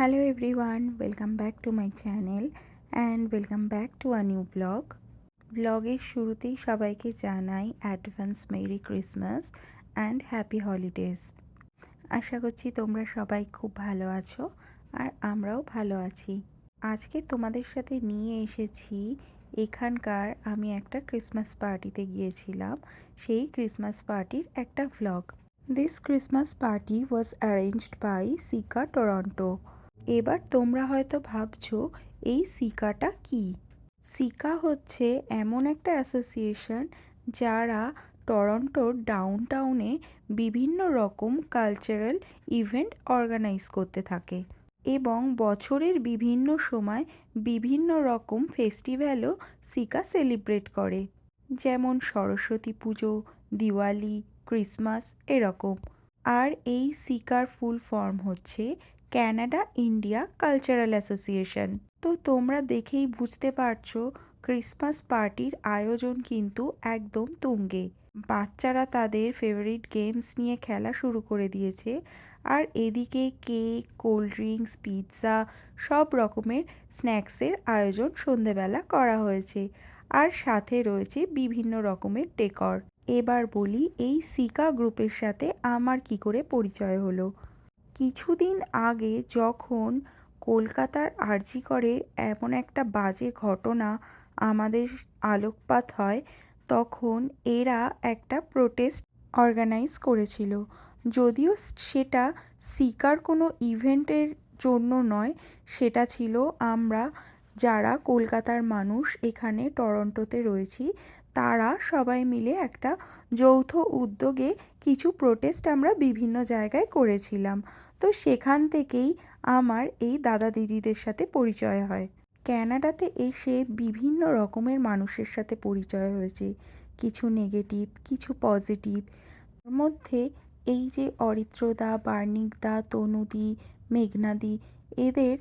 Hello everyone, welcome back to my channel and welcome back to a new vlog. ব্লগের শুরুতেই সবাইকে জানাই advance merry Christmas and happy holidays আশা করছি তোমরা সবাই খুব ভালো আছো আর আমরাও ভালো আছি। আজকে তোমাদের সাথে নিয়ে এসেছি এখানকার আমি একটা ক্রিসমাস পার্টিতে গিয়েছিলাম সেই ক্রিসমাস পার্টির একটা vlog this Christmas party was arranged by SICA Toronto এবার তোমরা হয়তো ভাবছ, এই সিকাটা কি? সিকা হচ্ছে এমন একটা অ্যাসোসিয়েশন যারা টরন্টোর ডাউনটাউনে বিভিন্ন রকম কালচারাল ইভেন্ট অর্গানাইজ করতে থাকে এবং বছরের বিভিন্ন সময় বিভিন্ন রকম ফেস্টিভ্যালও সিকা সেলিব্রেট করে। যেমন সরস্বতী পুজো, দিওয়ালি, ক্রিসমাস, এরকম। আর এই সিকার ফুল ফর্ম হচ্ছে ক্যানাডা ইন্ডিয়া কালচারাল অ্যাসোসিয়েশন তো তোমরা দেখেই বুঝতে পারছ ক্রিসমাস পার্টির আয়োজন কিন্তু একদম তুঙ্গে। বাচ্চারা তাদের ফেভারিট গেমস নিয়ে খেলা শুরু করে দিয়েছে। আর এদিকে কেক কোল্ড ড্রিঙ্কস পিৎজা সব রকমের স্ন্যাক্সের আয়োজন সন্ধেবেলা করা হয়েছে। আর সাথে রয়েছে বিভিন্ন রকমের ডেকর এবার বলি এই সিকা গ্রুপের সাথে আমার কি করে পরিচয় হলো। কিছুদিন আগে যখন কলকাতার আরজি করে এমন একটা বাজে ঘটনা আমাদের আলোকপাত হয়, তখন এরা একটা প্রোটেস্ট অর্গানাইজ করেছিল। যদিও সেটা সিকার কোনো ইভেন্টের জন্য নয়, সেটা ছিল আমরা যারা কলকাতার মানুষ এখানে টরন্টোতে রয়েছি, তারা সবাই মিলে একটা যৌথ উদ্যোগে কিছু প্রোটেস্ট আমরা বিভিন্ন জায়গায় করেছিলাম। তো সেখান থেকেই আমার এই দাদা দিদিদের সাথে পরিচয় হয়। ক্যানাডাতে এসে বিভিন্ন রকমের মানুষের সাথে পরিচয় হয়েছে। কিছু নেগেটিভ কিছু পজিটিভ তার মধ্যে এই যে অরিত্রদা বার্নিকদা তনুদি, মেঘনাদি, এদের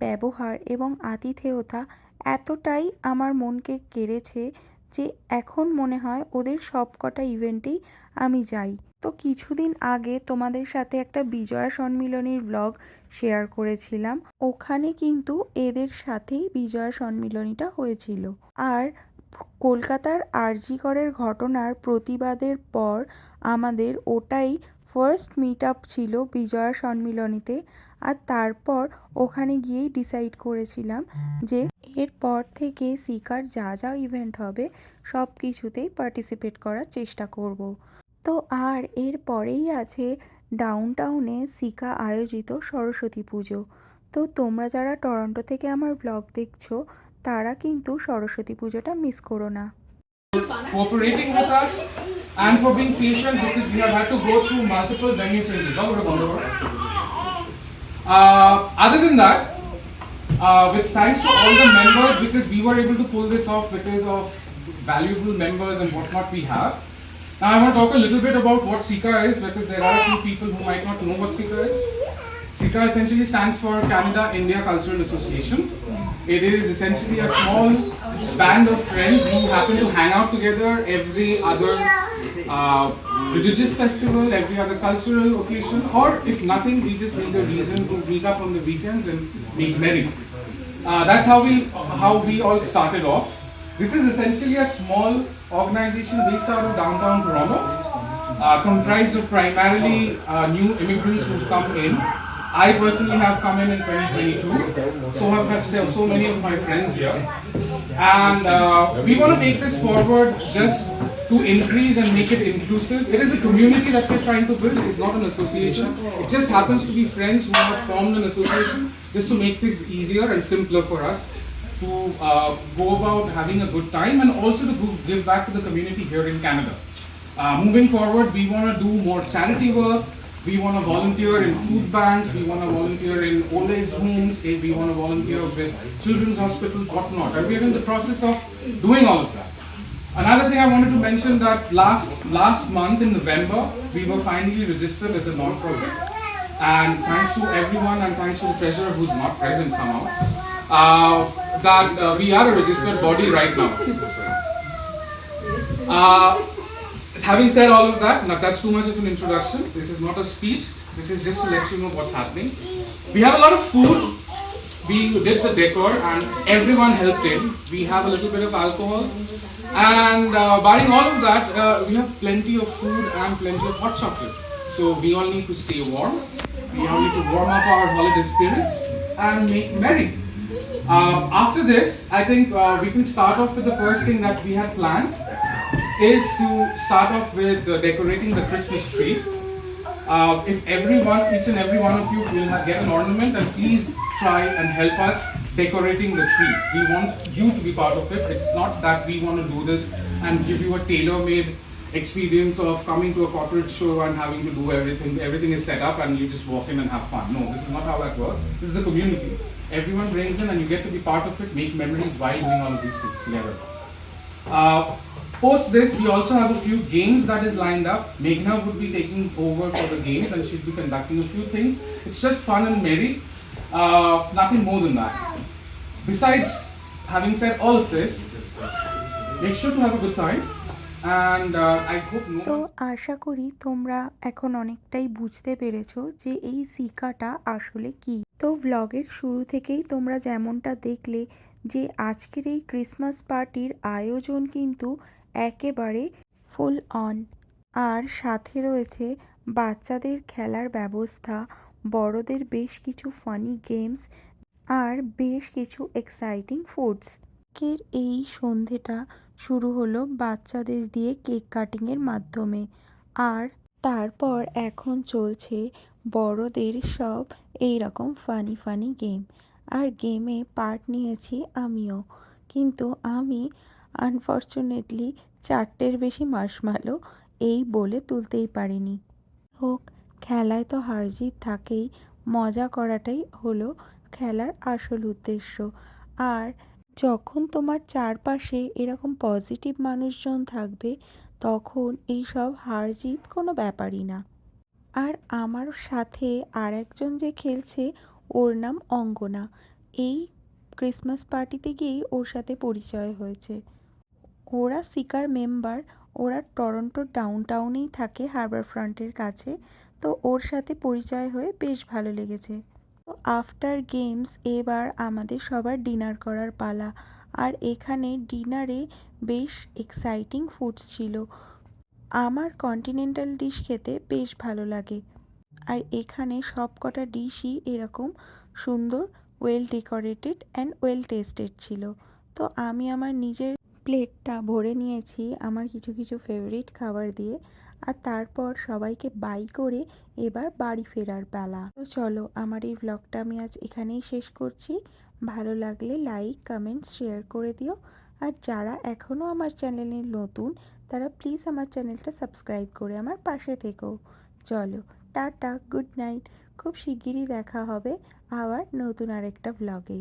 ব্যবহার এবং আতিথেয়তা এতটাই আমার মনকে কেড়েছে যে এখন মনে হয় ওদের সব কটা ইভেন্টেই আমি যাই। তো কিছুদিন আগে তোমাদের সাথে একটা বিজয়া সম্মিলনীর ব্লগ শেয়ার করেছিলাম। ওখানে কিন্তু এদের সাথেই বিজয়া সম্মিলনীটা হয়েছিল। আর কলকাতার আরজিকরের ঘটনার প্রতিবাদের পর আমাদের ওটাই ফার্স্ট মিট আপ ছিল বিজয়া সম্মিলনীতে আর তারপর ওখানে গিয়েই ডিসাইড করেছিলাম যে এরপর থেকে সিকার যা যা ইভেন্ট হবে সব কিছুতেই পার্টিসিপেট করার চেষ্টা করব। তো আর এর পরেই আছে ডাউনটাউনে সিকা আয়োজিত সরস্বতী পুজো তো তোমরা যারা টরন্টো থেকে আমার ব্লগ দেখছ, তারা কিন্তু সরস্বতী পুজোটা মিস করো না and for being patient because we have had to go through multiple venue changes. Uh, Other than that, uh, with thanks to all the members because we were able to pull this off because of valuable members and whatnot we have. Now I want to talk a little bit about what Sika is because there are a few people who might not know what Sika is. Sika essentially stands for Canada India Cultural Association. It is essentially a small band of friends who happen to hang out together every other uh, religious festival, every other cultural occasion, or if nothing, we just need a reason to meet up on the weekends and make merry. Uh, that's how we how we all started off. This is essentially a small organization based out of downtown Toronto, uh, comprised of primarily uh, new immigrants who've come in. I personally have come in in 2022, so have, have so, many of my friends here. And uh, we want to take this forward just to increase and make it inclusive. It is a community that we're trying to build, it's not an association. It just happens to be friends who have formed an association just to make things easier and simpler for us to uh, go about having a good time and also to give- give back to the community here in Canada. Uh, moving forward, we want to do more charity work. We want to volunteer in food banks. We want to volunteer in old age homes. We want to volunteer with children's hospital, whatnot. And we are in the process of doing all of that. Another thing I wanted to mention that last last month in November, we were finally registered as a non-profit. And thanks to everyone and thanks to the treasurer who's not present somehow, uh, that uh, we are a registered body right now. Uh, having said all of that, now that's too much of an introduction. This is not a speech. This is just to let you know what's happening. We have a lot of food. We did the decor and everyone helped in. We have a little bit of alcohol. And uh, barring all of that, uh, we have plenty of food and plenty of hot chocolate. So we all need to stay warm. We all need to warm up our holiday spirits and make merry. Uh, after this, I think uh, we can start off with the first thing that we had planned is to start off with uh, decorating the Christmas tree. Uh, if everyone, each and every one of you will have, get an ornament and please try and help us decorating the tree. We want you to be part of it. It's not that we want to do this and give you a tailor-made experience of coming to a corporate show and having to do everything. Everything is set up and you just walk in and have fun. No, this is not how that works. This is a community. Everyone brings in and you get to be part of it, make memories while doing all of these things together. Uh, post this, we also have a few games that is lined up. Meghna would be taking over for the games and she'll be conducting a few things. It's just fun and merry. Uh, nothing more than that. Besides, having said all of this, make sure to have a good time. Uh, তো আশা করি তোমরা এখন অনেকটাই বুঝতে পেরেছ যে এই সিকাটা আসলে কি। তো ভ্লগের শুরু থেকেই তোমরা যেমনটা দেখলে যে আজকের এই ক্রিসমাস পার্টির আয়োজন কিন্তু একেবারে ফুল অন আর সাথে রয়েছে বাচ্চাদের খেলার ব্যবস্থা বড়দের বেশ কিছু ফানি গেমস আর বেশ কিছু এক্সাইটিং ফুডস কের এই সন্ধেটা শুরু হলো বাচ্চাদের দিয়ে কেক কাটিংয়ের মাধ্যমে। আর তারপর এখন চলছে বড়দের সব এই রকম ফানি ফানি গেম। আর গেমে পার্ট নিয়েছি আমিও। কিন্তু আমি আনফর্চুনেটলি চারটের বেশি মার্শম্যালো এই বলে তুলতেই পারিনি। হোক, খেলায় তো হার জিত থাকেই। মজা করাটাই হলো খেলার আসল উদ্দেশ্য। আর যখন তোমার চারপাশে এরকম পজিটিভ মানুষজন থাকবে, তখন এইসব হার জিত কোনো ব্যাপারই না। আর আমার সাথে আর একজন যে খেলছে, ওর নাম অঙ্গনা। এই ক্রিসমাস পার্টিতে গিয়েই ওর সাথে পরিচয় হয়েছে। ওরা সিকার মেম্বার ওরা টরন্টোর ডাউন টাউনেই থাকে হারবার ফ্রন্টের কাছে। তো ওর সাথে পরিচয় হয়ে বেশ ভালো লেগেছে। আফটার গেমস এবার আমাদের সবার ডিনার করার পালা। আর এখানে ডিনারে বেশ এক্সাইটিং ফুডস ছিল। আমার কন্টিনেন্টাল ডিশ খেতে বেশ ভালো লাগে। আর এখানে সব কটা ডিশই এরকম সুন্দর well decorated and well tasted ছিল। তো আমি আমার নিজের প্লেটটা ভরে নিয়েছি আমার কিছু কিছু ফেভারিট খাবার দিয়ে। আর তারপর সবাইকে বাই করে এবার বাড়ি ফেরার পালা তো চলো, আমার এই ব্লগটা আমি আজ এখানেই শেষ করছি। ভালো লাগলে লাইক কমেন্টস শেয়ার করে দিও। আর যারা এখনও আমার চ্যানেলে নতুন, তারা প্লিজ আমার চ্যানেলটা সাবস্ক্রাইব করে আমার পাশে থেকো। চলো, টাটা গুড নাইট খুব শিগগিরই দেখা হবে আবার নতুন আরেকটা ব্লগে